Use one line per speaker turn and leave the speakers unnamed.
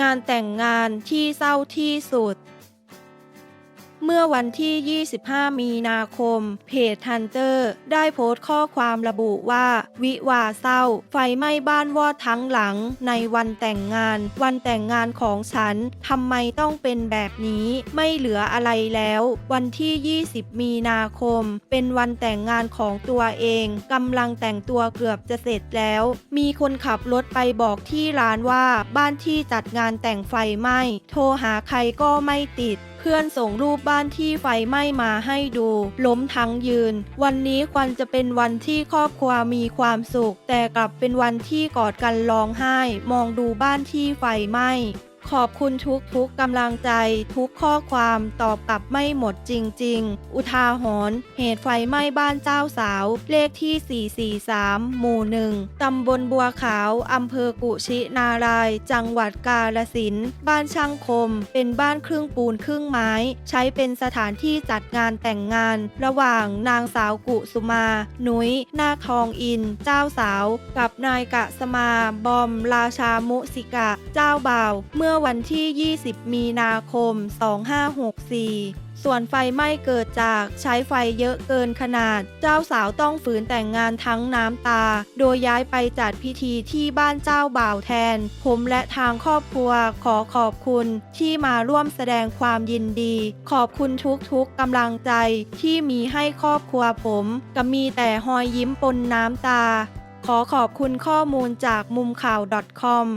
งานแต่งงานที่เศร้าที่สุด เมื่อวันที่ 25 มีนาคม เพจฮันเตอร์ได้โพสต์ข้อความระบุว่า วิวาเศร้า ไฟไหม้บ้านวอดทั้งหลัง ในวันแต่งงาน วันแต่งงานของฉันทำไมต้องเป็นแบบนี้ ไม่เหลืออะไรแล้ว วันที่ 20 มีนาคม เป็นวันแต่งงานของตัวเองกำลังแต่งตัวเกือบจะเสร็จแล้ว มีคนขับรถไปบอกที่ร้านว่า บ้านที่จัดงานแต่งไฟไหม้โทรหาใครก็ไม่ติด เพื่อนส่งรูปบ้านที่ไฟไหม้มาให้ดู ล้มทั้งยืน วันนี้ควันจะเป็นวันที่ครอบครัวมีความสุข แต่กลับเป็นวันที่กอดกันร้องไห้ มองดูบ้านที่ไฟไหม้ ขอบคุณทุกทุกๆกำลังใจ ทุกข้อความตอบกลับไม่หมดจริง ๆ อุทาหรณ์เหตุไฟไหม้บ้านเจ้าสาว เลขที่ 443 หมู่หนึ่งตำบลบัวขาวอำเภอกุชินาราย จังหวัดกาฬสินบ้านช่างคม เป็นบ้านครึ่งปูนครึ่งไม้ ใช้เป็นสถานที่จัดงานแต่งงาน ระหว่างนางสาวกุสุมานุ้ยนาทองอิน เจ้าสาว กับนายกะสมา บอม ราชามุสิกะ เจ้าบ่าว เมื่อื่อวันที่ 20 มีนาคม 2564 ส่วนไฟไหม้เกิดจากใช้ไฟเยอะเกินขนาด เจ้าสาวต้องฝืนแต่งงานทั้งน้ำตา โดยย้ายไปจัดพิธีที่บ้านเจ้าบ่าวแทน ผมและทางครอบครัวขอขอบคุณที่มาร่วมแสดงความยินดี ขอบคุณทุกๆกำลังใจที่มีให้ครอบครัวผมก็มีแต่หอยยิ้มปนน้ำตา ขอขอบคุณข้อมูลจากมุมข่าว .com